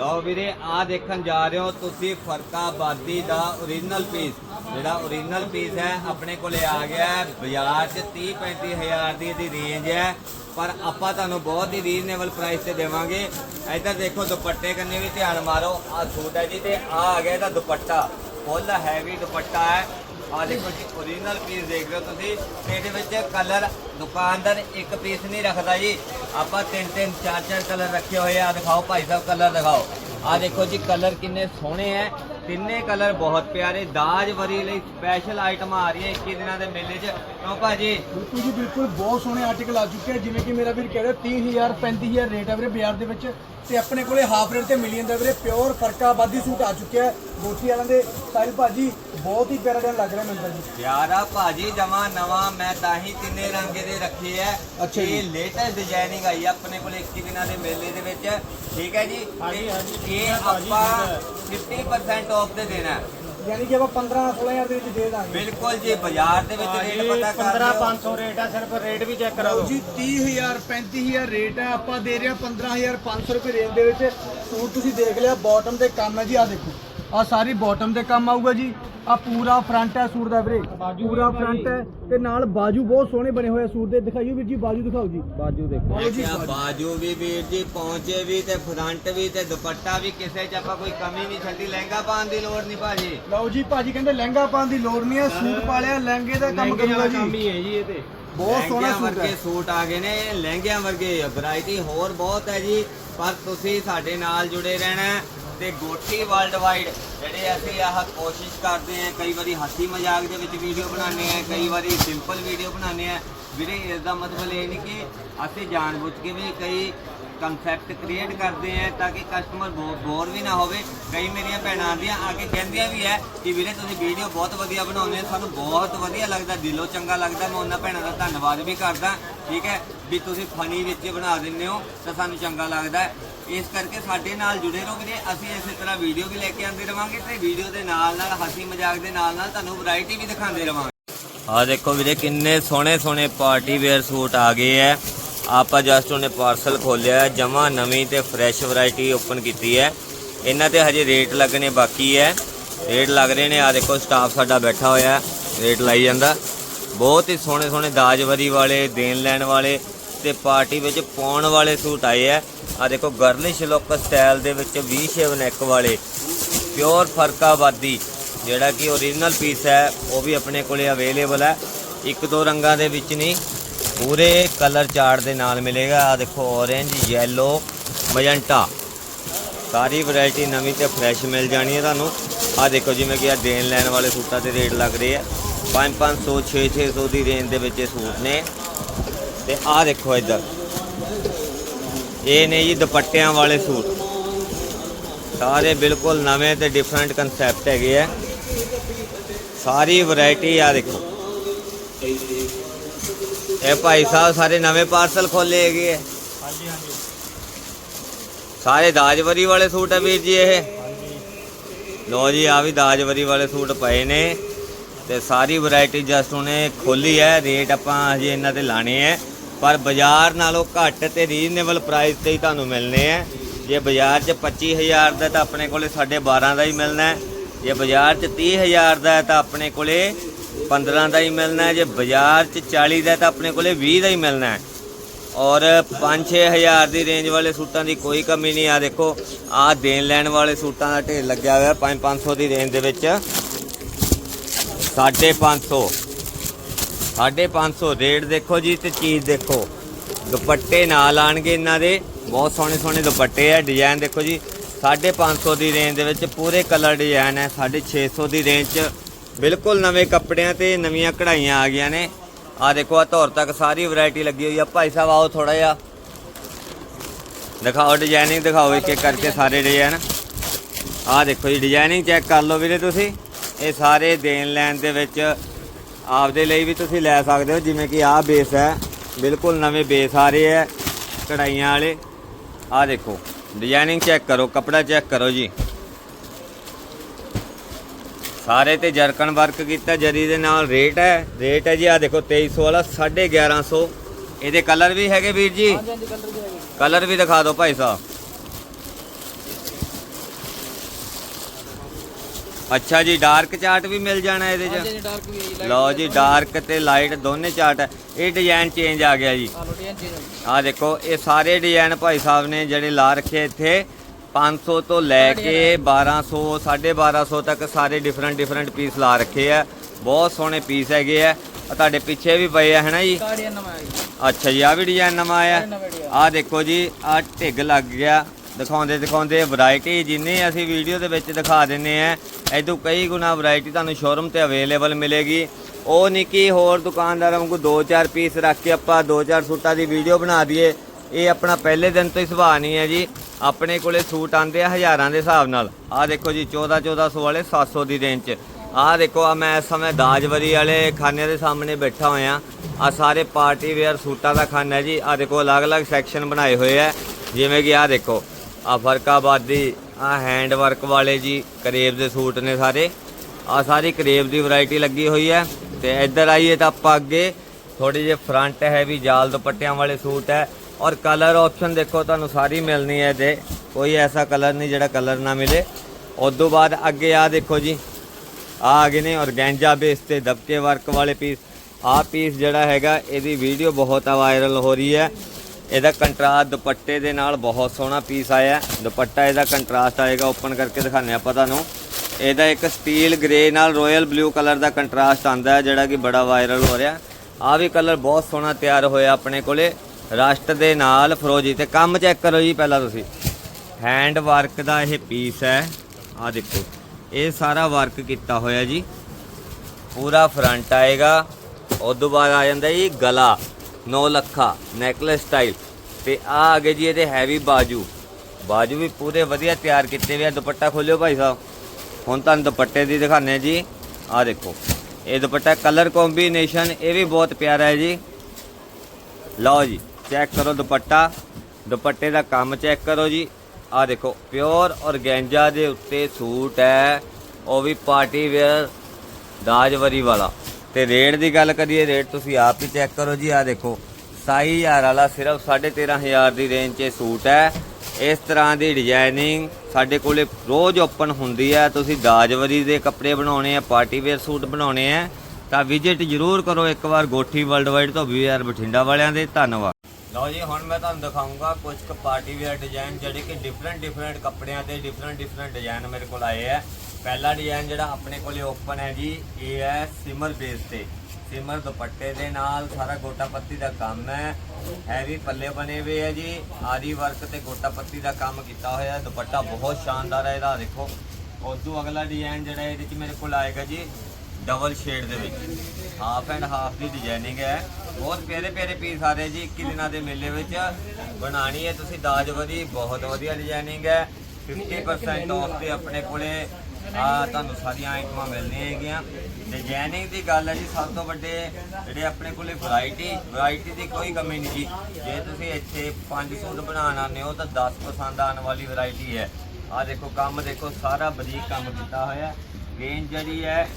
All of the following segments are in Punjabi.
ਲਓ ਵੀਰੇ ਆ ਦੇਖਣ ਜਾ ਰਹੇ ਹੋ ਤੁਸੀਂ ਫਰਕਾਬਾਦੀ ਦਾ origignal ਪੀਸ ਜਿਹੜਾ origignal ਪੀਸ ਹੈ, ਆਪਣੇ ਕੋਲੇ ਆ ਗਿਆ ਹੈ। ਬਾਜ਼ਾਰ 'ਚ 30 35 ਹਜ਼ਾਰ ਦੀ ਇਹਦੀ ਰੇਂਜ ਹੈ। ਪਰ ਆਪਾਂ ਤੁਹਾਨੂੰ ਬਹੁਤ ਹੀ ਰੀਜ਼ਨੇਬਲ ਪ੍ਰਾਈਸ ਤੇ ਦੇਵਾਂਗੇ। ਇੱਧਰ ਦੇਖੋ, ਦੁਪੱਟੇ ਕੰਨੇ ਵੀ ਧਿਆਨ ਮਾਰੋ। ਆ ਸੂਟ ਹੈ ਜੀ ਤੇ ਆ ਆ ਗਿਆ ਇਹਦਾ ਦੁਪੱਟਾ। ਫੁੱਲ ਹੈਵੀ ਦੁਪੱਟਾ ਹੈ। ਆ ਦੇਖੋ ਜੀ origignal ਪੀਸ ਦੇਖ ਰਹੇ ਹੋ ਤੁਸੀਂ। ਤੇ ਇਹਦੇ ਵਿੱਚ ਕਲਰ ਦੁਕਾਨਦਾਰ ਇੱਕ ਪੀਸ ਨਹੀਂ ਰੱਖਦਾ ਜੀ। ਆਪਾਂ ਤਿੰਨ ਤਿੰਨ, ਚਾਰ ਚਾਰ ਕਲਰ ਰੱਖੇ ਹੋਏ ਆ। ਦਿਖਾਓ ਭਾਈ ਸਾਹਿਬ ਕਲਰ ਦਿਖਾਓ। ਆ ਦੇਖੋ ਜੀ ਕਲਰ ਕਿੰਨੇ ਸੋਹਣੇ ਐ ਤਿੰਨੇ ਕਲਰ ਬਹੁਤ ਪਿਆਰੇ। ਦਾਜ ਵਰੀ ਲਈ ਸਪੈਸ਼ਲ ਆਈਟਮ ਆ ਰਹੀ ਹੈ 21 ਦਿਨਾਂ ਦੇ ਮੇਲੇ 'ਚ। ਕਿਉਂ ਭਾਜੀ? ਬਿਲਕੁਲ ਜੀ ਬਿਲਕੁਲ। ਬਹੁਤ ਸੋਹਣੇ ਆਰਟੀਕਲ ਆ ਚੁੱਕੇ ਆ। ਜਿਵੇਂ ਕਿ ਮੇਰਾ ਵੀਰ ਕਹਿ ਰਿਹਾ 30000 35000 ਰੇਟ ਹੈ ਵੀਰੇ ਬਾਜ਼ਾਰ ਦੇ ਵਿੱਚ। ਤੇ ਆਪਣੇ ਕੋਲੇ ਹਾਫ ਰੇਟ ਤੇ ਮਿਲ ਜਾਂਦਾ ਵੀਰੇ। ਪਿਓਰ ਫਰਕਾਬਾਦੀ ਸੂਟ ਆ ਚੁੱਕਿਆ ਗੋਠੀ ਵਾਲਿਆਂ ਦੇ। ਸਟਾਈਲ ਭਾਜੀ ਬਹੁਤ ਹੀ ਪਿਆਰਾ ਜਿਹਾ ਲੱਗ ਰਿਹਾ ਮੈਨੂੰ ਤਾਂ ਜੀ। ਪਿਆਰਾ ਭਾਜੀ ਜਮਾ ਨਵਾਂ ਮੈਂ ਤਾਂ ਹੀ ਤਿੰਨੇ ਰੰਗ ਦੇ ਰੱਖੇ ਐ ਅੱਛਾ ਜੀ। ਇਹ ਲੇਟੈਸਟ ਡਿਜ਼ਾਈਨਿੰਗ ਆਈ ਆ ਆਪਣੇ ਕੋਲ 21 ਦਿਨਾਂ ਦੇ ਮੇਲੇ ਦੇ ਵਿੱਚ। ਠੀਕ ਹੈ ਜੀ? ਹਾਂਜੀ, ਹਾਂਜੀ, ਇਹ ਭਾਜੀ, ਆਪਾਂ 50% ਆਫ ਤੇ ਦੇਣਾ। ਹੈ। ਯਾਨੀ ਕਿ ਆਪਾਂ 15 16000 ਦੇ ਵਿੱਚ ਦੇ ਦਾਂਗੇ। ਬਿਲਕੁਲ ਜੀ ਬਾਜ਼ਾਰ ਦੇ ਵਿੱਚ ਰੇਟ ਪਤਾ ਕਰ 15 ਲਿਓ 500 ਰੇਟ ਆ ਸਿਰਫ ਰੇਟ ਵੀ ਚੈੱਕ ਕਰਾ ਲਓ ਜੀ 30000 35000 ਰੇਟ ਹੈ ਆਪਾਂ ਦੇ ਰਹੇ ਹਾਂ 15500 ਰੁਪਏ ਰੇਂਜ ਦੇ ਵਿੱਚ। ਸੂਟ ਤੁਸੀਂ ਦੇਖ ਲਿਆ ਬਾਟਮ ਦੇ ਕੰਮ ਹੈ ਜੀ ਆ ਦੇਖੋ। ਆ ਸਾਰੀ ਬਾਟਮ ਦੇ ਕੰਮ ਆਊਗਾ ਜੀ। ਆ ਪੂਰਾ ਫਰੰਟ ਹੈ ਸੂਟ ਦਾ ਵੀਰੇ। ਪੂਰਾ ਫਰੰਟ ਹੈ ਤੇ ਨਾਲ ਬਾਜੂ ਬਹੁਤ ਸੋਹਣੇ ਬਣੇ ਹੋਏ ਆ ਸੂਟ ਦੇ। ਦਿਖਾਈਓ ਵੀਰ ਜੀ ਬਾਜੂ ਦਿਖਾਓ ਜੀ। ਬਾਜੂ ਦੇਖੋ। ਦੇਖਿਆ ਬਾਜੂ। ਵੀ ਵੀਰ ਜੀ ਪਹੁੰਚੇ ਵੀ ਤੇ ਫਰੰਟ ਵੀ ਤੇ ਦੁਪੱਟਾ ਵੀ ਕਿਸੇ ਚ ਆਪਾਂ ਕੋਈ ਕਮੀ ਨਹੀਂ ਛੱਡੀ ਲਹਿੰਗਾ ਪਾਉਣ ਦੀ ਲੋੜ ਨਹੀਂ ਭਾਜੀ। ਲਓ ਜੀ ਭਾਜੀ ਕਹਿੰਦੇ ਲਹਿੰਗਾ ਪਾਉਣ ਦੀ ਲੋੜ ਨਹੀਂ ਹੈ ਸੂਟ ਪਾ ਲਿਆ ਲਹਿੰਗੇ ਦਾ ਕੰਮ ਕਰੂਗਾ ਜੀ। ਕੰਮ ਹੀ ਹੈ ਜੀ ਇਹ ਤੇ। ਬਹੁਤ ਸੋਹਣਾ ਸੂਟ ਵਰਗੇ ਹੈ ਸੂਟ ਆ ਗਏ ਨੇ ਲਹਿੰਗਿਆਂ ਵਰਗੇ ਵੈਰਾਈਟੀ ਹੋਰ ਬਹੁਤ ਹੈ ਜੀ ਪਰ ਤੁਸੀਂ ਸਾਡੇ ਨਾਲ ਜੁੜੇ ਰਹਿਣਾ ਤੇ ਗੋਠੀ ਵਰਲਡ ਵਾਈਡ ਜਿਹੜੇ ਅਸੀਂ ਆਹ ਕੋਸ਼ਿਸ਼ ਕਰਦੇ ਹਾਂ, ਕਈ ਵਾਰੀ ਹੱਸੀ ਮਜ਼ਾਕ ਦੇ ਵਿੱਚ ਵੀਡੀਓ ਬਣਾਉਂਦੇ ਆ ਕਈ ਵਾਰੀ ਸਿੰਪਲ ਵੀਡੀਓ ਬਣਾਉਂਦੇ ਆ ਵੀਰੇ ਇਸ ਦਾ ਮਤਲਬ ਇਹ ਨਹੀਂ ਕਿ ਅਸੀਂ ਜਾਣਬੁੱਝ ਕੇ ਵੀ ਕਈ ਕਨਸੈਪਟ ਕ੍ਰੀਏਟ ਕਰਦੇ ਆ ਤਾਂ ਕਿ ਕਸਟਮਰ ਬੋਰ ਵੀ ਨਾ ਹੋਵੇ। ਕਈ ਮੇਰੀਆਂ ਭੈਣਾਂ ਆਉਂਦੀਆਂ ਆ ਕੇ ਕਹਿੰਦੀਆਂ ਵੀ ਹੈ ਕਿ ਵੀਰੇ, ਤੁਸੀਂ ਵੀਡੀਓ ਬਹੁਤ ਵਧੀਆ ਬਣਾਉਂਦੇ ਹੋ, ਸਾਨੂੰ ਬਹੁਤ ਵਧੀਆ ਲੱਗਦਾ, ਦਿਲੋਂ ਚੰਗਾ ਲੱਗਦਾ, ਮੈਂ ਉਹਨਾਂ ਭੈਣਾਂ ਦਾ ਧੰਨਵਾਦ ਵੀ ਕਰਦਾ, ਠੀਕ ਹੈ? ਵੀ ਤੁਸੀਂ ਫਨੀ ਵਿੱਚ ਬਣਾ ਦਿੰਦੇ ਹੋ ਤਾਂ ਸਾਨੂੰ ਚੰਗਾ ਲੱਗਦਾ। ਇਸ ਕਰਕੇ ਸਾਡੇ ਨਾਲ ਜੁੜੇ ਰਹੋ ਵੀਰੇ। ਅਸੀਂ ਇਸੇ ਤਰ੍ਹਾਂ ਵੀਡੀਓ ਵੀ ਲੈ ਕੇ ਆਉਂਦੇ ਰਵਾਂਗੇ ਤੇ ਵੀਡੀਓ ਦੇ ਨਾਲ ਨਾਲ, ਹਾਸੀ ਮਜ਼ਾਕ ਦੇ ਨਾਲ ਨਾਲ ਤੁਹਾਨੂੰ ਵੈਰਾਈਟੀ ਵੀ ਦਿਖਾਉਂਦੇ ਰਵਾਂਗੇ। ਆ ਦੇਖੋ ਵੀਰੇ, ਕਿੰਨੇ ਸੋਹਣੇ ਸੋਹਣੇ ਪਾਰਟੀ ਵੇਅਰ ਸੂਟ ਆ ਗਏ ਐ। ਆਪਾਂ ਜਸਟ ਉਹਨੇ ਪਾਰਸਲ ਖੋਲਿਆ ਜਮਾ ਨਵੀਂ ਤੇ ਫਰੈਸ਼ ਵੈਰਾਈਟੀ ਓਪਨ ਕੀਤੀ ਹੈ ਇਹਨਾਂ ਤੇ ਹਜੇ ਰੇਟ ਲੱਗਣੇ ਬਾਕੀ ਹੈ ਰੇਟ ਲੱਗ ਰਹੇ ਨੇ ਆ ਦੇਖੋ ਸਟਾਫ ਸਾਡਾ ਬੈਠਾ ਹੋਇਆ ਰੇਟ ਲਾਈ ਜਾਂਦਾ। ਬਹੁਤ ਹੀ ਸੋਹਣੇ ਸੋਹਣੇ ਦਾਜਵਰੀ ਵਾਲੇ, ਦੇਣ ਲੈਣ ਵਾਲੇ ਤੇ ਪਾਰਟੀ ਵਿੱਚ ਪਾਉਣ ਵਾਲੇ ਸੂਟ ਆਏ ਆ। ਆ ਦੇਖੋ, ਗਰਲਿਸ਼ ਲੁੱਕ ਸਟਾਈਲ ਦੇ ਵਿੱਚ ਵੀ ਸ਼ੇਵ ਨੈਕ ਵਾਲੇ। ਪਿਓਰ ਫਰਕਾਬਾਦੀ, ਜਿਹੜਾ ਕਿ origignal ਪੀਸ ਹੈ, ਉਹ ਵੀ ਆਪਣੇ ਕੋਲੇ ਅਵੇਲੇਬਲ ਹੈ। ਇੱਕ ਦੋ ਰੰਗਾਂ ਦੇ ਵਿੱਚ ਨਹੀਂ, ਪੂਰੇ ਕਲਰ ਚਾਰਟ ਦੇ ਨਾਲ ਮਿਲੇਗਾ। ਆ ਦੇਖੋ, orange, yellow, magenta ਸਾਰੀ ਵੈਰਾਈਟੀ ਨਵੀਂ ਤੇ ਫਰੈਸ਼ ਮਿਲ ਜਾਣੀ ਹੈ ਤੁਹਾਨੂੰ। ਆ ਦੇਖੋ, ਜਿਵੇਂ ਕਿ ਆ ਦੇਣ ਲੈਣ ਵਾਲੇ ਸੂਟਾਂ ਦੇ ਰੇਟ ਲੱਗ ਰਹੇ ਆ। 5-500 6-600 ਦੀ ਰੇਂਜ ਦੇ ਵਿੱਚ ਇਹ ਸੂਟ ਨੇ। ਤੇ ਆਹ ਦੇਖੋ ਇੱਧਰ। ਇਹ ਨੇ ਜੀ ਦੁਪੱਟਿਆਂ ਵਾਲੇ ਸੂਟ। ਸਾਰੇ ਬਿਲਕੁਲ ਨਵੇਂ ਤੇ ਡਿਫਰੈਂਟ ਕਨਸੈਪਟ ਹੈਗੇ ਆ। ਸਾਰੀ ਵੈਰਾਈਟੀ ਆ ਦੇਖੋ। ਇਹ ਭਾਈ ਸਾਹਿਬ ਸਾਰੇ ਨਵੇਂ ਪਾਰਸਲ ਖੋਲੇ ਹੈਗੇ ਆ। ਹਾਂਜੀ ਹਾਂਜੀ ਸਾਰੇ ਦਾਜਵਰੀ ਵਾਲੇ ਸੂਟ ਆ ਵੀਰ ਜੀ ਇਹ। ਲੋ ਜੀ ਆ ਵੀ ਦਾਜਵਰੀ ਵਾਲੇ ਸੂਟ ਪਏ ਨੇ ਤੇ ਸਾਰੀ ਵੈਰਾਈਟੀ ਜਸਟ ਉਹਨੇ ਖੋਲੀ ਹੈ। ਰੇਟ ਆਪਾਂ ਹਜੇ ਇਹਨਾਂ ਤੇ ਲਾਣੇ ਹੈ ਪਰ ਬਾਜ਼ਾਰ ਨਾਲੋਂ ਘੱਟ ਤੇ ਰੀਜ਼ਨੇਬਲ ਪ੍ਰਾਈਸ ਤੇ ਹੀ ਤੁਹਾਨੂੰ ਮਿਲਨੇ ਹੈ ਜੇ ਬਾਜ਼ਾਰ 'ਚ 25000 ਦਾ ਤਾਂ ਆਪਣੇ ਕੋਲੇ 12.5 ਦਾ ਹੀ ਮਿਲਣਾ ਹੈ। ਜੇ ਬਾਜ਼ਾਰ 'ਚ 30000 ਦਾ ਤਾਂ ਆਪਣੇ ਕੋਲੇ 15 ਦਾ ਹੀ ਮਿਲਣਾ ਹੈ। ਜੇ ਬਾਜ਼ਾਰ 'ਚ 40 ਦਾ ਤਾਂ ਆਪਣੇ ਕੋਲੇ 20 ਦਾ ਹੀ ਮਿਲਣਾ ਹੈ। ਔਰ 5-6000 ਦੀ ਰੇਂਜ ਵਾਲੇ ਸੂਟਾਂ ਦੀ ਕੋਈ ਕਮੀ ਨਹੀਂ। ਆ ਦੇਖੋ, ਆ ਦੇਣ ਲੈਣ ਵਾਲੇ ਸੂਟਾਂ ਦਾ ਢੇਰ ਲੱਗਿਆ ਹੋਇਆ 5-500 ਦੀ ਰੇਂਜ ਦੇ ਵਿੱਚ। 550 550 ਰੇਟ ਦੇਖੋ ਜੀ ਤੇ ਚੀਜ਼ ਦੇਖੋ। ਦੁਪੱਟੇ ਨਾਲ ਆਣਗੇ ਇਹਨਾਂ ਦੇ। ਬਹੁਤ ਸੋਹਣੇ ਸੋਹਣੇ ਦੁਪੱਟੇ ਆ, ਡਿਜ਼ਾਈਨ ਦੇਖੋ ਜੀ। 550 ਦੀ ਰੇਂਜ ਦੇ ਵਿੱਚ ਪੂਰੇ ਕਲਰ ਡਿਜ਼ਾਈਨ ਹੈ 650 ਦੀ ਰੇਂਜ 'ਚ ਬਿਲਕੁਲ ਨਵੇਂ ਕੱਪੜਿਆਂ ਤੇ ਨਵੀਆਂ ਕਢਾਈਆਂ ਆ ਗਈਆਂ ਨੇ। ਆ ਦੇਖੋ, ਆ ਧੌਰ ਤੱਕ ਸਾਰੀ ਵੈਰਾਈਟੀ ਲੱਗੀ ਹੋਈ ਆ। ਭਾਈ ਸਾਹਿਬ, ਆਓ ਥੋੜਾ ਜਿਹਾ। ਦਿਖਾਓ ਡਿਜ਼ਾਈਨਿੰਗ ਦਿਖਾਓ ਇੱਕ ਇੱਕ ਕਰਕੇ ਸਾਰੇ ਡਿਜ਼ਾਈਨ ਆ ਦੇਖੋ ਜੀ ਡਿਜ਼ਾਈਨਿੰਗ ਚੈੱਕ ਕਰ ਲਓ ਵੀਰੇ ਤੁਸੀਂ। ਇਹ ਸਾਰੇ ਦੇਣ ਲੈਣ ਦੇ ਵਿੱਚ ਆਪਦੇ ਲਈ ਵੀ ਤੁਸੀਂ ਲੈ ਸਕਦੇ ਹੋ ਜਿਵੇਂ ਕਿ ਆਹ ਬੇਸ ਹੈ। ਬਿਲਕੁਲ ਨਵੇਂ ਬੇਸ ਆ ਰਹੇ ਹੈ ਕਢਾਈਆਂ ਵਾਲੇ। ਆ ਦੇਖੋ ਡਿਜ਼ਾਈਨਿੰਗ ਚੈੱਕ ਕਰੋ ਕਪੜਾ ਚੈੱਕ ਕਰੋ ਜੀ। ਸਾਰੇ ਤੇ ਜਰਕਨ ਵਰਕ ਕੀਤਾ ਜਰੀ ਦੇ ਨਾਲ ਰੇਟ ਹੈ। ਰੇਟ ਹੈ ਜੀ ਆ ਦੇਖੋ 2300 ਵਾਲਾ 1150 ਇਹਦੇ ਕਲਰ ਵੀ ਹੈਗੇ ਵੀਰ ਜੀ? ਹਾਂਜੀ ਹਾਂਜੀ ਕਲਰ ਵੀ ਹੈਗੇ। ਕਲਰ ਵੀ ਦਿਖਾ ਦਿਓ ਭਾਈ ਸਾਹਿਬ। ਅੱਛਾ ਜੀ ਡਾਰਕ ਚਾਰਟ ਵੀ ਮਿਲ ਜਾਣਾ ਇਹਦੇ ਹਾਂਜੀ 'ਚ ਡਾਰਕ ਵੀ ਹੈ ਜੀ ਲਓ ਜੀ ਡਾਰਕ ਤੇ ਲਾਈਟ ਦੋਨੇ ਚਾਰਟ ਹੈ। ਇਹ ਡਿਜ਼ਾਈਨ ਚੇਂਜ ਆ ਗਿਆ ਜੀ। ਆਲੋ ਡਿਜ਼ਾਈਨ ਚੇਂਜ ਹੋ ਗਈ ਆ ਦੇਖੋ ਇਹ ਸਾਰੇ ਡਿਜ਼ਾਈਨ ਭਾਈ ਸਾਹਿਬ ਨੇ ਜਿਹੜੇ ਲਾ ਰੱਖੇ ਇੱਥੇ 500 ਤੋਂ ਲੈ ਕੇ 1200 1250 ਤੱਕ ਸਾਰੇ ਡਿਫਰੈਂਟ ਡਿਫਰੈਂਟ ਪੀਸ ਲਾ ਰੱਖੇ ਆ। ਬਹੁਤ ਸੋਹਣੇ ਪੀਸ ਹੈਗੇ ਆ। ਆ ਤੁਹਾਡੇ ਪਿੱਛੇ ਵੀ ਪਏ ਆ ਹਨਾ ਜੀ? ਨਵਾਂ ਜੀ। ਅੱਛਾ ਜੀ ਆ ਵੀ ਡਿਜ਼ਾਈਨ ਨਵਾਂ ਆਇਆ। ਇਹ ਨਵੇਂ design। ਆ। ਦੇਖੋ ਜੀ ਆ ਢਿੱਗ ਲੱਗ ਗਿਆ। ਦਿਖਾਉਂਦੇ ਦਿਖਾਉਂਦੇ ਵੈਰਾਈਟੀ ਜਿੰਨੀ ਅਸੀਂ ਵੀਡੀਓ ਦੇ ਵਿੱਚ ਦਿਖਾ ਦਿੰਨੇ ਆ ਇਦੋਂ ਕਈ ਗੁਣਾ ਵੈਰਾਈਟੀ ਤੁਹਾਨੂੰ ਸ਼ੋਰੂਮ ਤੇ ਅਵੇਲੇਬਲ ਮਿਲੇਗੀ। ਉਹ ਨਹੀਂ ਕਿ ਹੋਰ ਦੁਕਾਨਦਾਰਾਂ ਵਾਂਗੂ 2-4 ਪੀਸ ਰੱਖ ਕੇ ਆਪਾਂ 2-4 ਸੂਟਾਂ ਦੀ ਵੀਡੀਓ ਬਣਾ ਦਈਏ। ਇਹ ਆਪਣਾ ਪਹਿਲੇ ਦਿਨ ਤੋਂ ਹੀ ਸੁਭਾਅ ਨਹੀਂ ਹੈ ਜੀ। ਆਪਣੇ ਕੋਲੇ ਸੂਟ ਆਂਦੇ ਆ ਹਜ਼ਾਰਾਂ ਦੇ ਹਿਸਾਬ ਨਾਲ। ਆਹ ਦੇਖੋ ਜੀ 14-1400 ਵਾਲੇ 700 ਦੀ ਰੇਂਜ 'ਚ ਆਹ ਦੇਖੋ ਆ ਮੈਂ ਇਸ ਸਮੇਂ ਦਾਜਵਰੀ ਵਾਲੇ ਖਾਨੇ ਦੇ ਸਾਹਮਣੇ ਬੈਠਾ ਹੋਇਆ। ਆ ਸਾਰੇ ਪਾਰਟੀ ਵੇਅਰ ਸੂਟਾਂ ਦਾ ਖਾਨਾ ਜੀ। ਆ ਦੇਖੋ, ਅਲੱਗ-ਅਲੱਗ ਸੈਕਸ਼ਨ ਬਣਾਏ ਹੋਏ ਆ। ਜਿਵੇਂ ਕਿ ਆ ਦੇਖੋ ਆ ਫਰਕਾਬਾਦੀ, ਆ ਹੈਂਡ ਵਰਕ ਵਾਲੇ ਜੀ, ਕਰੇਬ ਦੇ ਸੂਟ ਨੇ ਸਾਰੇ। ਆ ਸਾਰੀ ਕਰੇਬ ਦੀ ਵੈਰਾਈਟੀ ਲੱਗੀ ਹੋਈ ਹੈ। ਤੇ ਇੱਧਰ ਆਈਏ ਤਾਂ ਆਪਾਂ ਅੱਗੇ। ਥੋੜੀ ਜਿਹੀ ਫਰੰਟ ਹੈ ਵੀ, ਜਾਲ ਦੁਪੱਟਿਆਂ ਵਾਲੇ ਸੂਟ ਹੈ। ਔਰ ਕਲਰ ਆਪਸ਼ਨ ਦੇਖੋ, ਤੁਹਾਨੂੰ ਸਾਰੀ ਮਿਲਣੀ ਹੈ ਇਹਦੇ ਕੋਈ ਐਸਾ ਕਲਰ ਨਹੀਂ ਜਿਹੜਾ ਕਲਰ ਨਾ ਮਿਲੇ। ਉਸ ਤੋਂ ਬਾਅਦ ਅੱਗੇ ਆ ਦੇਖੋ ਜੀ। ਆ ਆ ਗਏ ਨੇ ਔਰਗੈਂਜਾ ਬੇਸ ਤੇ ਦਬਕੇ ਵਰਕ ਵਾਲੇ ਪੀਸ ਆ ਪੀਸ ਜਿਹੜਾ ਹੈਗਾ, ਇਹਦੀ ਵੀਡੀਓ ਬਹੁਤ ਵਾਇਰਲ ਹੋ ਰਹੀ ਹੈ। ਇਹਦਾ ਕੰਟਰਾਸਟ ਦੁਪੱਟੇ ਦੇ ਨਾਲ ਬਹੁਤ ਸੋਹਣਾ ਪੀਸ ਆਇਆ। ਦੁਪੱਟਾ ਇਹਦਾ ਕੰਟਰਾਸਟ ਆਏਗਾ ਓਪਨ ਕਰਕੇ ਦਿਖਾਉਂਦੇ ਆਪਾਂ ਤੁਹਾਨੂੰ। ਇਹਦਾ ਇੱਕ ਸਟੀਲ ਗ੍ਰੇ ਨਾਲ ਰਾਇਲ ਬਲੂ ਕਲਰ ਦਾ ਕੰਟਰਾਸਟ ਆਂਦਾ ਹੈ, ਜਿਹੜਾ ਕਿ ਬੜਾ ਵਾਇਰਲ ਹੋ ਰਿਹਾ। ਆ ਵੀ ਕਲਰ ਬਹੁਤ ਸੋਹਣਾ ਤਿਆਰ ਹੋਇਆ ਆਪਣੇ ਕੋਲੇ। ਰਸਟ ਦੇ ਨਾਲ ਫਰੋਜੀ ਤੇ ਕੰਮ ਚੈੱਕ ਕਰੋ ਜੀ ਪਹਿਲਾਂ ਤੁਸੀਂ। ਹੈਂਡ ਵਰਕ ਦਾ ਇਹ ਪੀਸ ਹੈ। ਆ ਦੇਖੋ, ਇਹ ਸਾਰਾ ਵਰਕ ਕੀਤਾ ਹੋਇਆ ਜੀ। ਪੂਰਾ ਫਰੰਟ ਆਏਗਾ ਉਸ ਤੋਂ ਬਾਅਦ ਆ ਜਾਂਦਾ ਜੀ ਗਲਾ। 9 ਲੱਖਾ ਨੈਕਲੇਸ ਸਟਾਈਲ ਤੇ ਆ ਆ ਗਏ ਜੀ ਇਹਦੇ ਹੈਵੀ ਬਾਜੂ। ਬਾਜੂ ਵੀ ਪੂਰੇ ਵਧੀਆ ਤਿਆਰ ਕੀਤੇ ਹੋਏ ਆ। ਦੁਪੱਟਾ ਖੋਲਿਓ ਭਾਈ ਸਾਹਿਬ। ਹੁਣ ਤੁਹਾਨੂੰ ਦੁਪੱਟੇ ਦੀ ਦਿਖਾਣੇ ਜੀ। ਆ ਦੇਖੋ। ਇਹ ਦੁਪੱਟਾ ਕਲਰ ਕੰਬੀਨੇਸ਼ਨ ਇਹ ਵੀ ਬਹੁਤ ਪਿਆਰਾ ਹੈ ਜੀ। ਲਓ ਜੀ ਚੈੱਕ ਕਰੋ ਦੁਪੱਟਾ। ਦੁਪੱਟੇ ਦਾ ਕੰਮ ਚੈੱਕ ਕਰੋ ਜੀ। ਆ ਦੇਖੋ ਪਿਓਰ ਔਰਗੈਂਜਾ ਦੇ ਉੱਤੇ ਸੂਟ ਹੈ। ਉਹ ਵੀ ਪਾਰਟੀ ਵੇਅਰ ਦਾਜਵਰੀ ਵਾਲਾ। ਤੇ ਰੇਟ ਦੀ ਗੱਲ ਕਰੀਏ, ਰੇਟ ਤੁਸੀਂ ਆਪ ਹੀ ਚੈੱਕ ਕਰੋ ਜੀ। ਆ ਦੇਖੋ 27000 ਵਾਲਾ ਸਿਰਫ 13500 ਦੀ ਰੇਂਜ 'ਚ ਸੂਟ ਹੈ। ਇਸ ਤਰ੍ਹਾਂ ਦੀ ਡਿਜ਼ਾਈਨਿੰਗ ਸਾਡੇ ਕੋਲੇ ਰੋਜ਼ ਓਪਨ ਹੁੰਦੀ ਹੈ। ਤੁਸੀਂ ਦਾਜਵਰੀ ਦੇ ਕੱਪੜੇ ਬਣਾਉਣੇ ਆ ਪਾਰਟੀ ਵੇਅਰ ਸੂਟ ਬਣਾਉਣੇ ਆ, ਤਾਂ ਵਿਜ਼ਿਟ ਜ਼ਰੂਰ ਕਰੋ ਇੱਕ ਵਾਰ ਗੋਠੀ ਵਰਲਡ ਵਾਈਡ ਤੋਂ ਵੀ ਆਰ ਬਠਿੰਡਾ ਵਾਲਿਆਂ ਦੇ। ਧੰਨਵਾਦ। ਲਓ ਜੀ, ਹੁਣ ਮੈਂ ਤੁਹਾਨੂੰ ਦਿਖਾਉਂਗਾ ਕੁਝ ਕੁ ਪਾਰਟੀ ਵੇਅਰ ਡਿਜ਼ਾਈਨ ਜਿਹੜੇ ਕਿ ਡਿਫਰੈਂਟ ਡਿਫਰੈਂਟ ਕੱਪੜਿਆਂ ਤੇ ਡਿਫਰੈਂਟ ਡਿਫਰੈਂਟ ਡਿਜ਼ਾਈਨ ਮੇਰੇ ਕੋਲ ਆਏ ਆ। ਪਹਿਲਾ ਡਿਜ਼ਾਈਨ ਜਿਹੜਾ ਆਪਣੇ ਕੋਲੇ ਓਪਨ ਹੈ ਜੀ ਇਹ ਹੈ ਸਿਮਰ ਬੇਸ ਤੇ। ਸਿਮਰ ਦੁਪੱਟੇ ਦੇ ਨਾਲ ਸਾਰਾ ਗੋਟਾ ਪੱਤੀ ਦਾ ਕੰਮ ਹੈ। ਹੈਵੀ ਪੱਲੇ ਬਣੇ ਹੋਏ ਹੈ ਜੀ। ਆਰੀ ਵਰਕ ਤੇ ਗੋਟਾ ਪੱਤੀ ਦਾ ਕੰਮ ਕੀਤਾ ਹੋਇਆ। ਹੈ ਦੁਪੱਟਾ ਬਹੁਤ ਸ਼ਾਨਦਾਰ ਹੈ ਇਹਦਾ, ਦੇਖੋ। ਉਦੋਂ ਅਗਲਾ ਡਿਜ਼ਾਈਨ ਜਿਹੜਾ ਇਹਦੇ ਚ ਮੇਰੇ ਕੋਲ ਆਏਗਾ ਜੀ ਡਬਲ ਸ਼ੇਡ ਦੇ ਵਿੱਚ। ਹਾਫ ਐਂਡ ਹਾਫ ਦੀ ਡਿਜ਼ਾਈਨਿੰਗ ਹੈ। ਬਹੁਤ ਪਿਆਰੇ ਪਿਆਰੇ ਪੀਸ ਆ ਰਹੇ ਜੀ 21 ਦਿਨਾਂ ਦੇ ਮੇਲੇ ਵਿੱਚ। ਬਣਾਣੀ ਹੈ ਤੁਸੀਂ ਦਾਜ ਵਧੀ, ਬਹੁਤ ਵਧੀਆ ਡਿਜ਼ਾਈਨਿੰਗ ਹੈ। 50% ਆਫ ਤੇ ਆਪਣੇ ਕੋਲੇ ਆ ਤੁਹਾਨੂੰ ਸਾਰੀਆਂ ਆਈਟਮਾਂ ਮਿਲਣੀਆਂ ਹੈਗੀਆਂ। ਡਿਜ਼ਾਈਨਿੰਗ ਦੀ ਗੱਲ ਹੈ ਜੀ, ਸਭ ਤੋਂ ਵੱਡੇ ਜਿਹੜੇ ਆਪਣੇ ਕੋਲੇ ਵੈਰਾਈਟੀ ਵੈਰਾਈਟੀ ਦੀ ਕੋਈ ਕਮੀ ਨਹੀਂ ਜੀ। ਜੇ ਤੁਸੀਂ ਇੱਥੇ ਪੰਜ ਸੂਟ ਬਣਾਉਣ ਆਉਂਦੇ ਹੋ, ਤਾਂ 10 ਪਸੰਦ ਆਉਣ ਵਾਲੀ ਵੈਰਾਈਟੀ ਹੈ। ਆ ਦੇਖੋ, ਕੰਮ ਦੇਖੋ, ਸਾਰਾ ਬਰੀਕ ਕੰਮ ਕੀਤਾ ਹੋਇਆ ਰੇਂਜ ਜਿਹੜੀ ਹੈ,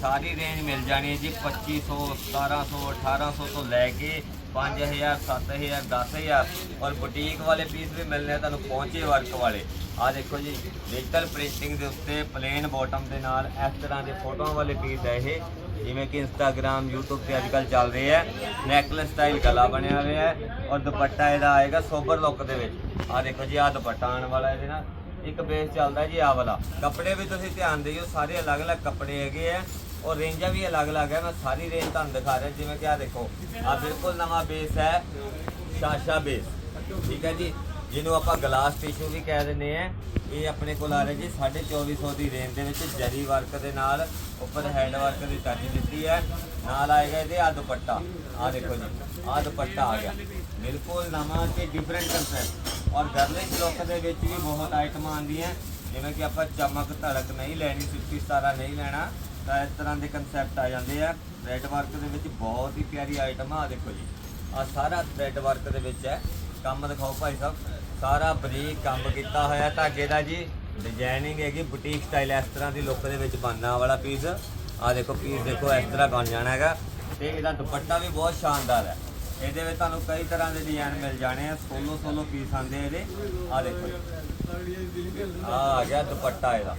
ਸਾਰੀ ਰੇਂਜ ਮਿਲ ਜਾਣੀ ਹੈ ਜੀ 2500 1700 1800 ਤੋਂ ਲੈ ਕੇ 5000 7000 10000 ਔਰ ਬੁਟੀਕ ਵਾਲੇ ਪੀਸ ਵੀ ਮਿਲਨੇ ਆ ਤੁਹਾਨੂੰ ਪਹੁੰਚੇ ਵਰਕ ਵਾਲੇ। ਆ ਦੇਖੋ ਜੀ ਡਿਜੀਟਲ ਪ੍ਰਿੰਟਿੰਗ ਦੇ ਉੱਤੇ ਪਲੇਨ ਬਾਟਮ ਦੇ ਨਾਲ ਇਸ ਤਰ੍ਹਾਂ ਦੇ ਫੋਟੋਆਂ ਵਾਲੇ ਪੀਸ ਹੈ ਇਹ। ਜਿਵੇਂ ਕਿ ਇੰਸਟਾਗ੍ਰam YouTube ਤੇ ਅੱਜਕੱਲ ਚੱਲ ਰਹੇ ਹੈ ਨੈਕਲੇਸ ਸਟਾਈਲ ਗਲਾ ਬਣਿਆ ਹੋਇਆ ਹੈ ਔਰ ਦੁਪੱਟਾ ਇਹਦਾ ਆਏਗਾ ਸੋਬਰ ਲੁੱਕ ਦੇ ਵਿੱਚ। ਆ ਦੇਖੋ ਜੀ ਆ ਦੁਪੱਟਾ ਆਉਣ ਵਾਲਾ ਇਹਦੇ ਨਾਲ। ਇੱਕ ਬੇਸ ਚੱਲਦਾ ਜੀ ਆ ਵਾਲਾ। ਕੱਪੜੇ ਵੀ ਤੁਸੀਂ ਧਿਆਨ ਦਿਓ, ਸਾਰੇ ਅਲੱਗ-ਅਲੱਗ ਕੱਪੜੇ ਹੈਗੇ ਆ। ਔਰ ਰੇਂਜਾਂ ਵੀ ਅਲੱਗ-ਅਲੱਗ ਹੈ, ਮੈਂ ਸਾਰੀ ਰੇਂਜ ਤੁਹਾਨੂੰ ਦਿਖਾ ਰਿਹਾ, ਜਿਵੇਂ ਕਿ ਆ ਦੇਖੋ ਆ ਬਿਲਕੁਲ ਨਵਾਂ ਬੇਸ ਹੈ, ਸ਼ਾਸ਼ਾ ਬੇਸ ਠੀਕ ਹੈ ਜੀ? ਜਿਹਨੂੰ ਆਪਾਂ ਗਲਾਸ ਟਿਸ਼ੂ ਵੀ ਕਹਿ ਦਿੰਦੇ ਆ ਇਹ ਆਪਣੇ ਕੋਲ ਆ ਰਿਹਾ ਜੀ 2450 ਦੀ ਰੇਂਜ ਦੇ ਵਿੱਚ ਜਰੀ ਵਰਕ ਦੇ ਨਾਲ, ਉੱਪਰ ਹੈਂਡ ਵਰਕ ਦੀ ਟੱਚ ਦਿੱਤੀ ਹੈ। ਨਾਲ ਆਏਗਾ ਇਹਦੇ ਆ ਦੁਪੱਟਾ ਆ ਦੇਖੋ ਜੀ ਆ ਦੁਪੱਟਾ ਆ ਗਿਆ। ਬਿਲਕੁਲ ਨਵਾਂ ਤੇ ਡਿਫਰੈਂਟ ਕਨਸੈਪਟ ਔਰ ਗਰਲਿਸ਼ ਲੁੱਕ ਦੇ ਵਿੱਚ ਵੀ ਬਹੁਤ ਆਈਟਮਾਂ ਆਉਂਦੀਆਂ, ਜਿਵੇਂ ਕਿ ਆਪਾਂ ਚਮਕ ਧੜਕ ਨਹੀਂ ਲੈਣੀ ਸਿੱਪੀ ਸਤਾਰਾ ਨਹੀਂ ਲੈਣਾ। ਤਾਂ ਇਸ ਤਰ੍ਹਾਂ ਦੇ ਕਨਸੈਪਟ ਆ ਜਾਂਦੇ ਆ। ਥ੍ਰੈਡ ਵਰਕ ਦੇ ਵਿੱਚ ਬਹੁਤ ਹੀ ਪਿਆਰੀ ਆਈਟਮ ਆ, ਆਹ ਦੇਖੋ ਜੀ। ਆ ਸਾਰਾ ਥ੍ਰੈਡ ਵਰਕ ਦੇ ਵਿੱਚ ਹੈ। ਕੰਮ ਦਿਖਾਓ ਭਾਈ ਸਾਹਿਬ। ਸਾਰਾ ਬਰੀਕ ਕੰਮ ਕੀਤਾ ਹੋਇਆ ਧਾਗੇ ਦਾ ਜੀ। ਡਿਜ਼ਾਈਨਿੰਗ ਹੈਗੀ ਬੁਟੀਕ ਸਟਾਈਲ ਇਸ ਤਰ੍ਹਾਂ ਦੀ ਲੁੱਕ ਦੇ ਵਿੱਚ ਬਣਨਾ ਵਾਲਾ ਪੀਸ ਆ ਦੇਖੋ ਪੀਸ ਦੇਖੋ, ਇਸ ਤਰ੍ਹਾਂ ਬਣ ਜਾਣਾ ਹੈਗਾ। ਤੇ ਇਹਦਾ ਦੁਪੱਟਾ ਵੀ ਬਹੁਤ ਸ਼ਾਨਦਾਰ ਹੈ। ਇਹਦੇ ਵਿੱਚ ਤੁਹਾਨੂੰ ਕਈ ਤਰ੍ਹਾਂ ਦੇ ਡਿਜ਼ਾਈਨ ਮਿਲ ਜਾਣੇ ਆ। ਸੋਲੋ ਸੋਲੋ ਪੀਸ ਆਉਂਦੇ ਇਹਦੇ। ਆ ਦੇਖੋ ਜੀ। ਆ ਆ ਗਿਆ ਦੁਪੱਟਾ ਇਹਦਾ।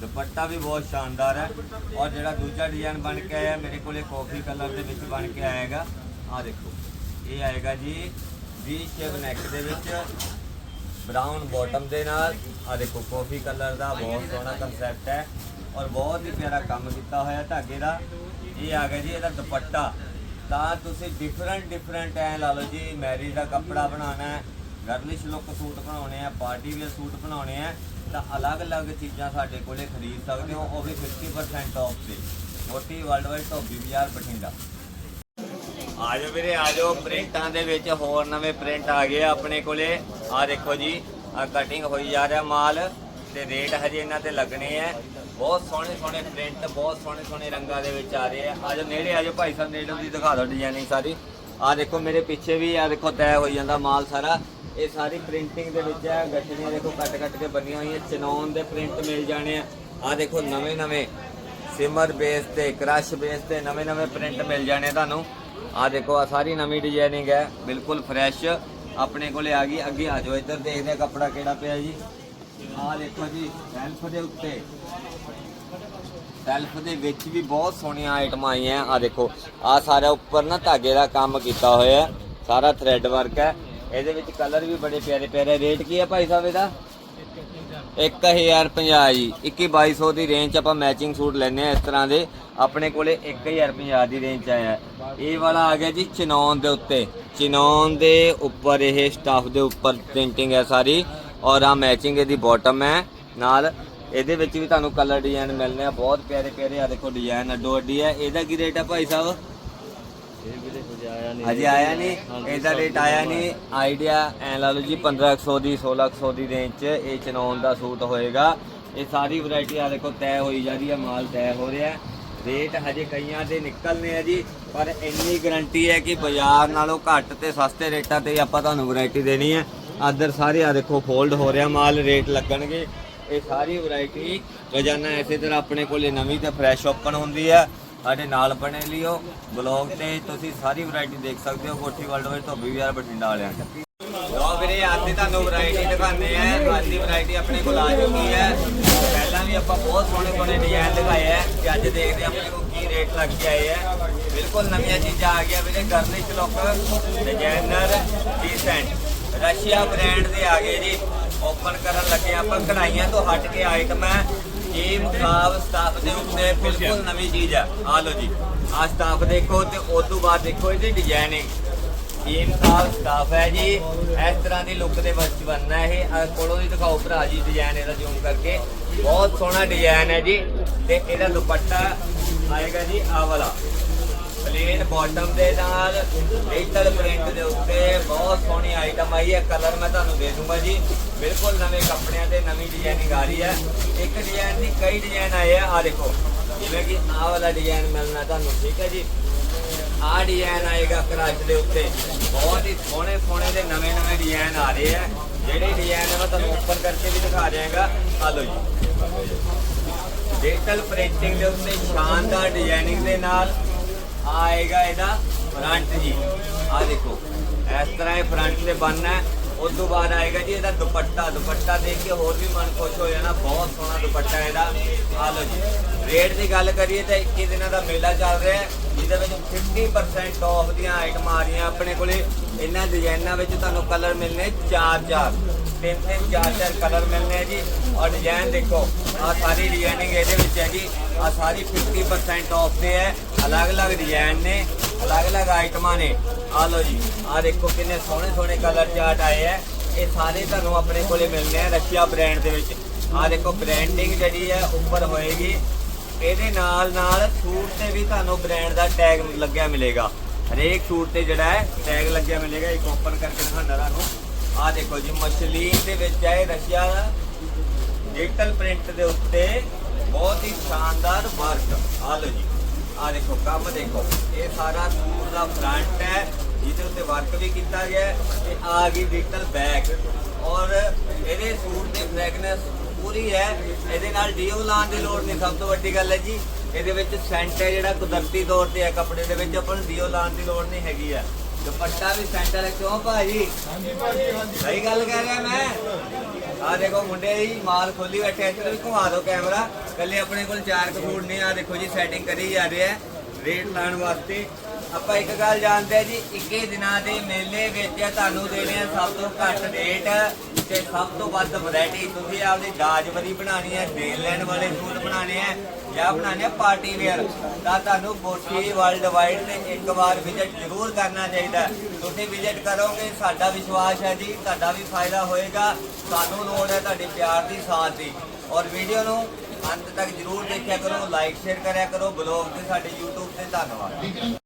ਦੁਪੱਟਾ ਵੀ ਬਹੁਤ ਸ਼ਾਨਦਾਰ ਹੈ ਔਰ ਜਿਹੜਾ ਦੂਜਾ ਡਿਜ਼ਾਈਨ ਬਣ ਕੇ ਆਇਆ, ਮੇਰੇ ਕੋਲੇ ਕਾਫੀ ਕਲਰ ਦੇ ਵਿੱਚ ਬਣ ਕੇ ਆਏਗਾ। ਆ ਦੇਖੋ, ਇਹ ਆਏਗਾ ਜੀ ਵੀ ਸ਼ੇਪ ਨੈਕ ਦੇ ਵਿੱਚ ਬ੍ਰਾਊਨ ਬਾਟਮ ਦੇ ਨਾਲ। ਆ ਦੇਖੋ ਕਾਫੀ ਕਲਰ ਦਾ ਬਹੁਤ ਸੋਹਣਾ ਕਨਸੈਪਟ ਹੈ ਔਰ ਬਹੁਤ ਹੀ ਪਿਆਰਾ ਕੰਮ ਕੀਤਾ ਹੋਇਆ ਧਾਗੇ ਦਾ। ਇਹ ਆ ਗਿਆ ਜੀ ਇਹਦਾ ਦੁਪੱਟਾ। ਤਾਂ ਤੁਸੀਂ ਡਿਫਰੈਂਟ ਡਿਫਰੈਂਟ ਐ ਲਾ ਲਓ ਜੀ ਮੈਰਿਜ ਦਾ ਕੱਪੜਾ ਬਣਾਉਣਾ ਹੈ ਗਰਲਿਸ਼ ਲੁੱਕ ਸੂਟ ਬਣਾਉਣੇ ਆ, ਪਾਰਟੀ ਵੇਅਰ ਸੂਟ ਬਣਾਉਣੇ ਆ, ਤਾਂ ਅਲੱਗ-ਅਲੱਗ ਚੀਜ਼ਾਂ ਸਾਡੇ ਕੋਲੇ ਖਰੀਦ ਸਕਦੇ ਹੋ, ਉਹ ਵੀ 50% ਆਫ ਤੇ। ਮੋਟੀ ਵਰਲਡ ਵਾਈਡ ਧੋਬੀ ਬਾਜ਼ਾਰ ਬਠਿੰਡਾ। ਆਜੋ ਵੀਰੇ, ਆਜੋ, ਪ੍ਰਿੰਟਾਂ ਦੇ ਵਿੱਚ ਹੋਰ ਨਵੇਂ ਪ੍ਰਿੰਟ ਆ ਗਏ ਆ ਆਪਣੇ ਕੋਲੇ। ਆ ਦੇਖੋ ਜੀ ਆ ਕਟਿੰਗ ਹੋਈ ਜਾ ਰਿਹਾ ਮਾਲ, ਤੇ ਰੇਟ ਹਜੇ ਇਹਨਾਂ ਤੇ ਲੱਗਣੇ ਆ। ਬਹੁਤ ਸੋਹਣੇ ਸੋਹਣੇ ਪ੍ਰਿੰਟ, ਬਹੁਤ ਸੋਹਣੇ ਸੋਹਣੇ ਰੰਗਾਂ ਦੇ ਵਿੱਚ ਆ ਰਹੇ ਆ। ਆਜੋ ਨੇੜੇ ਆਜੋ ਭਾਈ ਸਾਹਿਬ ਨੇੜੇ ਦੀ ਦਿਖਾ ਦਿਓ ਡਿਜ਼ਾਈਨਿੰਗ ਸਾਰੀ। ਆ ਦੇਖੋ ਮੇਰੇ ਪਿੱਛੇ ਵੀ ਆ ਦੇਖੋ ਤੈਅ ਹੋਈ ਜਾਂਦਾ ਮਾਲ ਸਾਰਾ। ਇਹ ਸਾਰੀ ਪ੍ਰਿੰਟਿੰਗ ਦੇ ਵਿੱਚ ਹੈ ਗੱਠੜੀਆਂ ਦੇਖੋ ਕੱਟ ਕੱਟ ਕੇ ਬਣੀਆਂ ਹੋਈਆਂ, ਚਨੌਨ ਦੇ ਪ੍ਰਿੰਟ ਮਿਲ ਜਾਣੇ ਆ। ਆ ਦੇਖੋ ਨਵੇਂ ਨਵੇਂ, ਸਿਮਰ ਬੇਸ ਤੇ, ਕ੍ਰਸ਼ ਬੇਸ ਤੇ ਨਵੇਂ ਨਵੇਂ ਪ੍ਰਿੰਟ ਮਿਲ ਜਾਣੇ ਤੁਹਾਨੂੰ। ਆ ਦੇਖੋ ਆ ਸਾਰੀ ਨਵੀਂ ਡਿਜ਼ਾਈਨਿੰਗ ਹੈ, ਬਿਲਕੁਲ ਫਰੈਸ਼ ਆਪਣੇ ਕੋਲੇ ਆ ਗਈ, ਅੱਗੇ ਆ ਜਾਓ, ਇੱਧਰ ਦੇਖਦੇ ਆ ਕੱਪੜਾ ਕਿਹੜਾ ਪਿਆ ਜੀ। ਆ ਦੇਖੋ ਜੀ ਸੈਲਫ ਦੇ ਉੱਤੇ। ਸੈਲਫ ਦੇ ਵਿੱਚ ਵੀ ਬਹੁਤ ਸੋਹਣੀਆਂ ਆਈਟਮਾਂ ਆਈਆਂ ਆ ਦੇਖੋ। ਆ ਸਾਰਾ ਉੱਪਰ ਨਾ ਧਾਗੇ ਦਾ ਕੰਮ ਕੀਤਾ ਹੋਇਆ, ਸਾਰਾ ਥ੍ਰੈਡ ਵਰਕ ਹੈ। ਇਹਦੇ ਵਿੱਚ ਕਲਰ ਵੀ ਬੜੇ ਪਿਆਰੇ ਪਿਆਰੇ। ਰੇਟ ਕੀ ਹੈ ਭਾਈ ਸਾਹਿਬ ਇਹਦਾ? 1050 ਜੀ। 21 ਦੀ ਰੇਂਜ 'ਚ ਆਪਾਂ ਮੈਚਿੰਗ ਸੂਟ ਲੈਨੇ ਆ ਇਸ ਤਰ੍ਹਾਂ ਦੇ। ਆਪਣੇ ਕੋਲੇ 1050 ਦੀ ਰੇਂਜ 'ਚ ਆਇਆ। ਇਹ ਵਾਲਾ ਆ ਗਿਆ ਜੀ ਚਨੌਨ ਦੇ ਉੱਤੇ। ਚਨੌਨ ਦੇ ਉੱਪਰ ਇਹ ਸਟਾਫ ਦੇ ਉੱਪਰ ਪ੍ਰਿੰਟਿੰਗ ਹੈ ਸਾਰੀ। ਔਰ ਆ ਮੈਚਿੰਗ ਇਹਦੀ ਬਾਟਮ ਹੈ। ਨਾਲ ਇਹਦੇ ਵਿੱਚ ਵੀ ਤੁਹਾਨੂੰ ਕਲਰ ਡਿਜ਼ਾਈਨ ਮਿਲਨੇ ਆ। ਬਹੁਤ ਪਿਆਰੇ ਪਿਆਰੇ ਆ ਦੇਖੋ ਡਿਜ਼ਾਈਨ ਅੱਡੋ ਅੱਡੀ ਹੈ। ਇਹਦਾ ਕੀ ਰੇਟ ਹੈ ਭਾਈ ਸਾਹਿਬ? ਅਜੇ ਆਇਆ ਨਹੀਂ ਇਹਦਾ ਰੇਟ ਆਇਆ ਨਹੀਂ ਆਈਡੀਆ ਐ ਲਾ ਲਓ ਜੀ 1500 ਦੀ 1600 ਦੀ ਰੇਂਜ 'ਚ ਇਹ ਚਨੌਨ ਦਾ ਸੂਟ ਹੋਏਗਾ। ਇਹ ਸਾਰੀ ਵੈਰਾਈਟੀ ਆ ਦੇਖੋ ਤੈ ਹੋਈ ਜਾ ਰਹੀ ਹੈ ਮਾਲ ਤੈ ਹੋ ਰਿਹਾ। ਰੇਟ ਹਜੇ ਕਈਆਂ ਦੇ ਨਿਕਲਨੇ ਆ ਜੀ ਪਰ ਇੰਨੀ ਗਾਰੰਟੀ ਹੈ ਕਿ ਬਾਜ਼ਾਰ ਨਾਲੋਂ ਘੱਟ ਤੇ ਸਸਤੇ ਰੇਟਾਂ ਤੇ ਆਪਾਂ ਤੁਹਾਨੂੰ ਵੈਰਾਈਟੀ ਦੇਣੀ ਹੈ। ਆਦਰ ਸਾਰੇ ਆ ਦੇਖੋ ਫੋਲਡ ਹੋ ਰਿਹਾ ਮਾਲ ਰੇਟ ਲੱਗਣਗੇ। ਇਹ ਸਾਰੀ ਵੈਰਾਈਟੀ ਰੋਜ਼ਾਨਾ ਇਸੇ ਤਰ੍ਹਾਂ ਆਪਣੇ ਕੋਲੇ ਨਵੀਂ ਤੇ ਫਰੈਸ਼ ਓਪਨ ਹੁੰਦੀ ਹੈ ਸਾਡੇ ਨਾਲ ਬਣੇ ਲਿਓ ਬਲੌਗ ਤੇ, ਤੁਸੀਂ ਸਾਰੀ ਵੈਰਾਈਟੀ ਦੇਖ ਸਕਦੇ ਹੋ, ਕੋਠੀ ਵਰਲਡ ਵਿੱਚ ਧੋਬੀ ਵਿਆਰ ਬਠਿੰਡਾ ਵਾਲਿਆਂ ਦਾ। ਲੋ ਵੀਰੇ, ਅੱਜ ਦੀ ਤੁਹਾਨੂੰ ਵੈਰਾਈਟੀ ਦਿਖਾਉਂਦੇ ਆ, ਅੱਜ ਦੀ ਵੈਰਾਈਟੀ ਆਪਣੇ ਕੋਲ ਆ ਚੁੱਕੀ ਹੈ। ਪਹਿਲਾਂ ਵੀ ਆਪਾਂ ਬਹੁਤ ਸੋਹਣੇ ਸੋਹਣੇ ਡਿਜ਼ਾਈਨ ਦਿਖਾਏ ਆ, ਤੇ ਅੱਜ ਦੇਖਦੇ ਹਾਂ ਆਪਣੇ ਕੋਲ ਕੀ ਰੇਟ ਲੱਗ ਕੇ ਆਏ ਆ। ਬਿਲਕੁਲ ਨਵੀਆਂ ਚੀਜ਼ਾਂ ਆ ਗਈਆਂ ਵੀਰੇ girlish look designer decent Russia brand ਦੇ ਆ ਗਏ ਜੀ। ਓਪਨ ਕਰਨ ਲੱਗੇ ਆਪਾਂ ਕਢਾਈਆਂ ਤੋਂ ਹਟ ਕੇ ਆਈਟਮ ਹੈ। ਇਹ ਮੁਕਾਬ ਸਟਾਫ ਦੇ ਉੱਤੇ ਬਿਲਕੁਲ ਨਵੀਂ ਚੀਜ਼ ਆ। ਆ ਲਓ ਜੀ ਆ ਸਟਾਫ ਦੇਖੋ ਤੇ ਉਸ ਤੋਂ ਬਾਅਦ ਦੇਖੋ ਇਹਦੀ ਡਿਜ਼ਾਈਨਿੰਗ ਇਹ ਮੁਕਾਬ ਸਟਾਫ ਹੈ ਜੀ, ਇਸ ਤਰ੍ਹਾਂ ਦੀ ਲੁੱਕ ਦੇ ਵਿੱਚ ਬਣਨਾ ਇਹ। ਆਹ ਕੋਲੋਂ ਦੀ ਦਿਖਾਓ ਭਰਾ ਜੀ ਡਿਜ਼ਾਈਨ ਇਹਦਾ ਜ਼ੂਮ ਕਰਕੇ। ਬਹੁਤ ਸੋਹਣਾ ਡਿਜ਼ਾਈਨ ਹੈ ਜੀ ਤੇ ਇਹਦਾ ਦੁਪੱਟਾ ਆਏਗਾ ਜੀ ਆ ਵਾਲਾ। ਪਲੇਨ ਬਾਟਮ ਦੇ ਨਾਲ ਡਿਜੀਟਲ ਪ੍ਰਿੰਟ ਦੇ ਉੱਤੇ ਬਹੁਤ ਸੋਹਣੀ ਆਈਟਮ ਆਈ ਹੈ। ਕਲਰ ਮੈਂ ਤੁਹਾਨੂੰ ਦੇ ਦੂੰਗਾ ਜੀ। ਬਿਲਕੁਲ ਨਵੇਂ ਕੱਪੜਿਆਂ ਤੇ ਨਵੀਂ ਡਿਜ਼ਾਈਨਿੰਗ ਆ ਰਹੀ ਹੈ। ਇੱਕ ਡਿਜ਼ਾਈਨ ਨਹੀਂ, ਕਈ ਡਿਜ਼ਾਈਨ ਆਏ ਆ। ਆ ਦੇਖੋ, ਜਿਵੇਂ ਕਿ ਆਹ ਵਾਲਾ ਡਿਜ਼ਾਈਨ ਮਿਲਣਾ ਤੁਹਾਨੂੰ, ਠੀਕ ਹੈ ਜੀ? ਆਹ ਡਿਜ਼ਾਈਨ ਆਏਗਾ ਕਰਾਸ਼ ਦੇ ਉੱਤੇ। ਬਹੁਤ ਹੀ ਸੋਹਣੇ ਸੋਹਣੇ ਦੇ ਨਵੇਂ ਨਵੇਂ ਡਿਜ਼ਾਈਨ ਆ ਰਹੇ ਆ। ਜਿਹੜੇ ਡਿਜ਼ਾਈਨ ਮੈਂ ਤੁਹਾਨੂੰ ਓਪਨ ਕਰਕੇ ਵੀ ਦਿਖਾ ਦਿਆਂਗਾ। ਆ ਲਓ ਜੀ। ਡਿਜੀਟਲ ਪ੍ਰਿੰਟਿੰਗ ਦੇ ਉੱਤੇ ਸ਼ਾਨਦਾਰ ਡਿਜ਼ਾਈਨਿੰਗ ਦੇ ਨਾਲ ਆਏਗਾ ਇਹਦਾ ਫਰੰਟ ਜੀ। ਆ ਦੇਖੋ, ਇਸ ਤਰ੍ਹਾਂ ਇਹ ਫਰੰਟ ਤੇ ਬਣਨਾ ਉਸ ਤੋਂ ਬਾਅਦ ਆਏਗਾ ਜੀ ਇਹਦਾ ਦੁਪੱਟਾ। ਦੁਪੱਟਾ ਦੇਖ ਕੇ ਹੋਰ ਵੀ ਮਨ ਖੁਸ਼ ਹੋ ਜਾਣਾ। ਬਹੁਤ ਸੋਹਣਾ ਦੁਪੱਟਾ ਇਹਦਾ। ਆ ਲਓ ਜੀ। ਰੇਟ ਦੀ ਗੱਲ ਕਰੀਏ ਤਾਂ 21 ਦਿਨਾਂ ਦਾ ਮੇਲਾ ਚੱਲ ਰਿਹਾ ਹੈ, ਜਿਹਦੇ ਵਿੱਚ 50% ਆਫ ਦੀਆਂ ਆਈਟਮਾਂ ਆ ਰਹੀਆਂ ਆਪਣੇ ਕੋਲੇ। ਇਹਨਾਂ ਡਿਜ਼ਾਈਨਾਂ ਵਿੱਚ ਤੁਹਾਨੂੰ ਕਲਰ ਮਿਲਨੇ ਚਾਰ ਚਾਰ। ਤਿੰਨ ਤਿੰਨ ਚਾਰ ਚਾਰ ਕਲਰ ਮਿਲਨੇ ਆ ਜੀ। ਔਰ ਡਿਜ਼ਾਈਨ ਦੇਖੋ ਆ ਸਾਰੀ ਡਿਜ਼ਾਈਨਿੰਗ ਇਹਦੇ ਵਿੱਚ ਹੈ ਜੀ। ਆ ਸਾਰੀ 50% ਆਫ ਤੇ ਹੈ। ਅਲੱਗ-ਅਲੱਗ ਡਿਜ਼ਾਈਨ ਨੇ, ਅਲੱਗ-ਅਲੱਗ ਆਈਟਮਾਂ ਨੇ। ਆ ਲਓ ਜੀ ਆ ਦੇਖੋ ਕਿੰਨੇ ਸੋਹਣੇ ਸੋਹਣੇ ਕਲਰ ਚਾਰਟ ਆਏ ਹੈ ਇਹ ਸਾਰੇ ਤੁਹਾਨੂੰ ਆਪਣੇ ਕੋਲੇ ਮਿਲਨੇ ਆ ਰਸ਼ੀਆ ਬ੍ਰਾਂਡ ਦੇ ਵਿੱਚ। ਆ ਦੇਖੋ ਬ੍ਰਾਂਡਿੰਗ ਜਿਹੜੀ ਹੈ ਉੱਪਰ ਹੋਏਗੀ। ਇਹਦੇ ਨਾਲ ਨਾਲ ਸੂਟ ਤੇ ਵੀ ਤੁਹਾਨੂੰ ਬ੍ਰਾਂਡ ਦਾ ਟੈਗ ਲੱਗਿਆ ਮਿਲੇਗਾ। ਹਰੇਕ ਸੂਟ ਤੇ ਜਿਹੜਾ ਹੈ ਟੈਗ ਲੱਗਿਆ ਮਿਲੇਗਾ। ਇੱਕ ਓਪਨ ਕਰਕੇ ਦਿਖਾਉਂਦਾ ਤੁਹਾਨੂੰ। ਆ ਦੇਖੋ ਜੀ ਮਛਲੀਨ ਦੇ ਵਿੱਚ ਹੈ ਰਸ਼ੀਆ ਦਾ ਡਿਜੀਟਲ ਪ੍ਰਿੰਟ ਦੇ ਉੱਤੇ ਬਹੁਤ ਹੀ ਸ਼ਾਨਦਾਰ ਵਰਕ ਆ ਲਓ ਜੀ। ਆ ਦੇਖੋ ਕੰਮ ਦੇਖੋ। ਇਹ ਸਾਰਾ ਸੂਟ ਦਾ ਫਰੰਟ ਹੈ ਜਿਹਦੇ ਉੱਤੇ ਵਰਕ ਵੀ ਕੀਤਾ ਗਿਆ ਹੈ ਤੇ ਆ ਗਈ ਡਿਜੀਟਲ ਬੈਕ ਔਰ ਇਹਦੇ ਸੂਟ ਦੀ ਫ੍ਰੈਗਨੈਂਸ ਪੂਰੀ ਹੈ। ਇਹਦੇ ਨਾਲ ਡੀਓ ਲਾਉਣ ਦੀ ਲੋੜ ਨਹੀਂ ਸਭ ਤੋਂ ਵੱਡੀ ਗੱਲ ਹੈ ਜੀ। ਇਹਦੇ ਵਿੱਚ ਸੈਂਟ ਹੈ ਜਿਹੜਾ ਕੁਦਰਤੀ ਤੌਰ ਤੇ ਹੈ ਕੱਪੜੇ ਦੇ ਵਿੱਚ ਆਪਾਂ ਨੂੰ ਡੀਓ ਲਾਉਣ ਦੀ ਲੋੜ ਨਹੀਂ ਹੈਗੀ ਹੈ। ਦੁਪੱਟਾ ਵੀ ਸੈਂਟਰ ਕਿਉਂ ਭਾਜੀ? ਹਾਂਜੀ ਭਾਜੀ ਹਾਂਜੀ। ਸਹੀ ਗੱਲ ਕਹਿ ਰਿਹਾ ਮੈਂ। ਆ ਦੇਖੋ ਮੁੰਡੇ ਜੀ ਮਾਲ ਖੋਲੀ ਬੈਠੇ ਆ, ਇੱਧਰ ਵੀ ਘੁਮਾ ਦਿਓ ਕੈਮਰਾ। ਕੱਲੇ ਆਪਣੇ ਕੋਲ ਚਾਰ ਕਪੂਰ ਨੇ ਆ ਦੇਖੋ ਜੀ ਸੈਟਿੰਗ ਕਰੀ ਜਾ ਰਿਹਾ ਰੇਟ ਲਾਉਣ ਵਾਸਤੇ ਆਪਾਂ ਇੱਕ ਗੱਲ ਜਾਣਦੇ ਆ ਜੀ 21 ਦਿਨਾਂ ਦੇ ਮੇਲੇ ਵਿੱਚ ਤੁਹਾਨੂੰ ਦੇਣੇ ਆ ਸਭ ਤੋਂ ਘੱਟ ਰੇਟ ਤੇ ਸਭ ਤੋਂ ਵੱਧ ਵੈਰਾਈਟੀ ਤੁਸੀਂ ਆਪਦੀ ਦਾਜਵਰੀ ਬਣਾਣੀ ਹੈ, ਦੇਣ ਲੈਣ ਵਾਲੇ ਸੂਟ ਬਣਾਣੇ ਆ ਜਾਂ ਬਣਾਣੇ ਆ ਪਾਰਟੀ ਵੇਅਰ ਤਾਂ ਤੁਹਾਨੂੰ ਕੋਠੀ ਵਰਲਡ ਵਾਈਡ ਤੇ ਇੱਕ ਵਾਰ ਵਿਜ਼ਿਟ ਜ਼ਰੂਰ ਕਰਨਾ ਚਾਹੀਦਾ ਤੁਸੀਂ ਵਿਜ਼ਿਟ ਕਰੋਗੇ, ਸਾਡਾ ਵਿਸ਼ਵਾਸ ਹੈ ਜੀ, ਤੁਹਾਡਾ ਵੀ ਫਾਇਦਾ ਹੋਏਗਾ। ਸਾਨੂੰ ਲੋੜ ਹੈ ਤੁਹਾਡੇ ਪਿਆਰ ਦੀ, ਸਾਥ ਦੀ। ਔਰ ਵੀਡੀਓ ਨੂੰ ਅੰਤ ਤੱਕ ਜ਼ਰੂਰ ਦੇਖਿਆ ਕਰੋ ਲਾਈਕ ਸ਼ੇਅਰ ਕਰਿਆ ਕਰੋ। ਬਲੌਗ ਤੇ, ਸਾਡੇ YouTube ਤੇ ਧੰਨਵਾਦ।